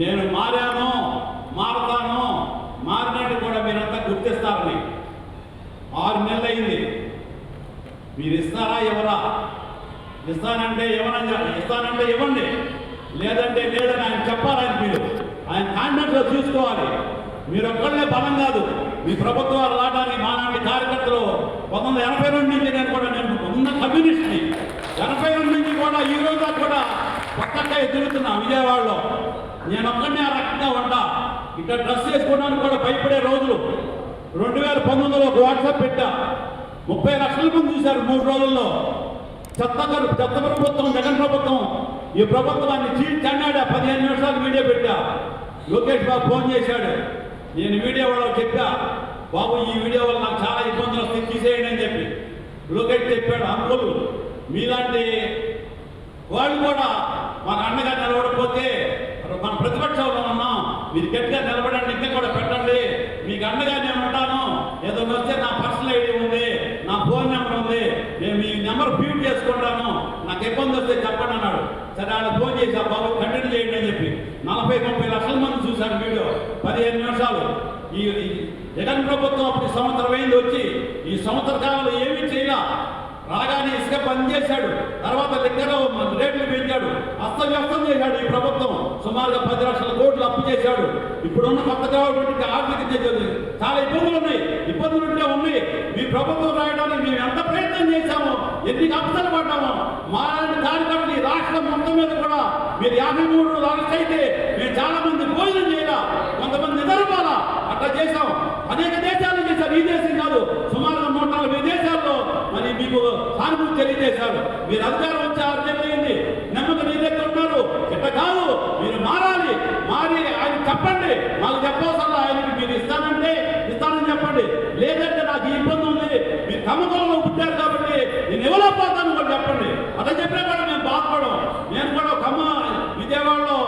నేను మారాను మారతాను మారినట్టు కూడా మీరంతా గుర్తిస్తారని. ఆరు నెలలు అయింది మీరు ఇస్తారా ఎవరా ఇస్తానంటే ఎవరని ఇస్తానంటే ఇవ్వండి. లేదంటే లేదని ఆయన చెప్పాలని మీరు. ఆయన కాంటాక్ట్లో చూసుకోవాలి. మీరు ఒక్కళ్ళే బలం కాదు. మీ ప్రభుత్వాలు రావడానికి మాలాంటి కార్యకర్తలు పంతొమ్మిది వందల ఎనభై రెండు నుంచి నేను కూడా నేను ఉన్న కమ్యూనిస్ట్ని ఎనభై రెండు నుంచి కూడా ఈ రోజు దాకా కూడా పక్కకే తిరుగుతున్నా విజయవాడలో. నేను ఒక్కడనే ఆ రకంగా ఉంటా ఇక్కడ డ్రెస్ వేసుకోవడానికి కూడా భయపడే రోజులు. రెండు వేల పంతొమ్మిదిలో ఒక వాట్సాప్ పెట్టా. ముప్పై లక్షల మంది చూశారు మూడు రోజుల్లో. చెత్త చెత్త ప్రభుత్వం జగన్ ప్రభుత్వం ఈ ప్రభుత్వాన్ని చీల్చన్నాడా పదిహేను నిమిషాలు వీడియో పెట్టా. లోకేష్ బాబు ఫోన్ చేశాడు. నేను వీడియో వాళ్ళకి చెప్పా. బాబు ఈ వీడియో వల్ల నాకు చాలా ఇబ్బందులు వస్తాయి. తీసేయండి అని చెప్పి. లోకేష్ చెప్పాడు అంకుల్ మీలాంటి వాళ్ళు కూడా మా నాన్నగారు నిలబడకపోతే మన ప్రతిపక్షంలో ఉన్నాం. మీరు గట్టిగా నిలబడండి ఇంకా కూడా పెట్టండి. మీకు అండగా నేను ఉంటాను. ఏదో వస్తే నా పర్సనల్ ఐడి ఉంది నా ఫోన్ నెంబర్ ఉంది నేను మీ నెంబర్ ఫీడ్ చేసుకుంటాను. నాకు ఇబ్బంది వస్తే చెప్పండి అన్నాడు. సరే ఆయన ఫోన్ చేసి ఆ బాబు కంటిన్యూ చేయండి అని చెప్పి. నలభై ముప్పై లక్షల మంది చూశారు వీడియో. పదిహేను నిమిషాలు. ఈ జగన్ ప్రభుత్వం అప్పుడు సంవత్సరం అయింది వచ్చి ఈ సంవత్సర కాలంలో ఏమీ చేయాల. రాగానే ఇసుక బంద్ చేశాడు తర్వాత దగ్గర అస్తవ్యస్తం చేశాడు ఈ ప్రభుత్వం. సుమారుగా పది లక్షల కోట్లు అప్పు చేశాడు. ఇప్పుడున్న కొత్త ఉన్నటువంటి ఆర్థిక చేసేది చాలా ఇబ్బందులు ఉన్నాయి. ఇబ్బందులు ఉంటే ఉన్నాయి. మీ ప్రభుత్వం రాయడానికి మేము ఎంత ప్రయత్నం చేశామో ఎన్ని అవసరం పడ్డామో మాలాంటి కార్యకర్తలు ఈ రాష్ట్రం మొత్తం మీద కూడా మీరు యాభై మూడు అరెస్ట్ అయితే మేము చాలా మంది భోజనం చేయాలా? కొంతమంది నిద్రపోవాలా? అట్లా చేశాం. అనేక దేశాలు చేశారు. ఈ దేశం కాదు సుమారుగా నూట నలభై దేశాల్లో. మరి మీకు సానుభూతి తెలియజేశారు. మీరు అధికారం వచ్చే ఆరు నెలలు అయింది నమ్మకం నీదైతే ఉన్నారు ఇట్ట కాదు మీరు మారాలి మారి ఆయన చెప్పండి. మాకు చెప్పవసరం ఆయనకి మీరు ఇస్తానంటే ఇస్తానని చెప్పండి. లేదంటే నాకు ఇబ్బంది ఉంది. మీరు కమ్మకంలో పుట్టారు కాబట్టి నేను ఎవరో పోతాను కూడా చెప్పండి. అట్లా చెప్పినా కూడా మేము బాధపడం నేను కూడా కమ్మ విజయవాడలో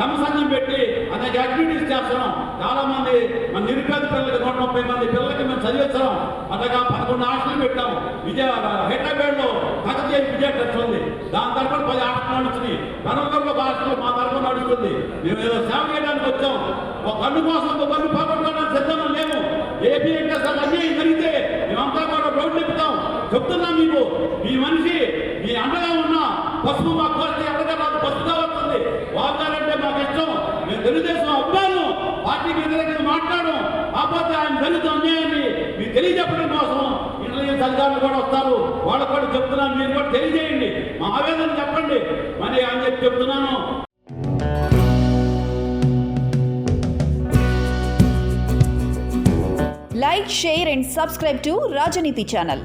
కమ్మ సంఘం పెట్టి అనేక యాక్టివిటీస్ చేస్తున్నాం. చాలా మంది మన నిరుపేద పిల్లలకి నూట ముప్పై మంది పిల్లలకి మేము చదివిస్తున్నాం. అట్లాగా పదకొండు హాస్టల్ పెట్టాము. విజయవాడ హైదరాబాద్లో కాకతీయ విజయ ట్రస్ట్ దాని తరఫున పది ఆటలు నడుస్తుంది కనకల్లో భాషలో మా తరఫున నడుస్తుంది. మేము ఏదో సేవ చేయడానికి వచ్చాం. ఒక కన్ను కోసం ఒక కన్ను పోగొట్టుకోవడానికి సిద్ధంగా లేము. ఏపీ అంటే అసలు అన్యాయం జరిగితే మేమంతా కూడా రోడ్లు ఎక్కుతాం చెప్తున్నాం మీకు మీ మనిషి మీ అండగా ఉన్నా పసుపు మాకు కోస్తే అండగా నాకు పసుపుగా వస్తుంది వాగ్దానంటే మాకు ఇష్టం. మేము తెలుగుదేశం అబ్బాను పార్టీకి వ్యతిరేకంగా మాట్లాడడం. కాకపోతే ఆయన దళిత అన్యాయాన్ని మీకు తెలియజెప్పడం కోసం ఇంటర్వ్యూస్ అధికారులు కూడా వస్తారు. వాళ్ళకు కూడా చెప్తున్నాను మీరు కూడా తెలియజేయండి. మా ఆవేదన చెప్పండి. మరి అని చెప్పి చెప్తున్నాను. Like share and subscribe to Rajaneeti channel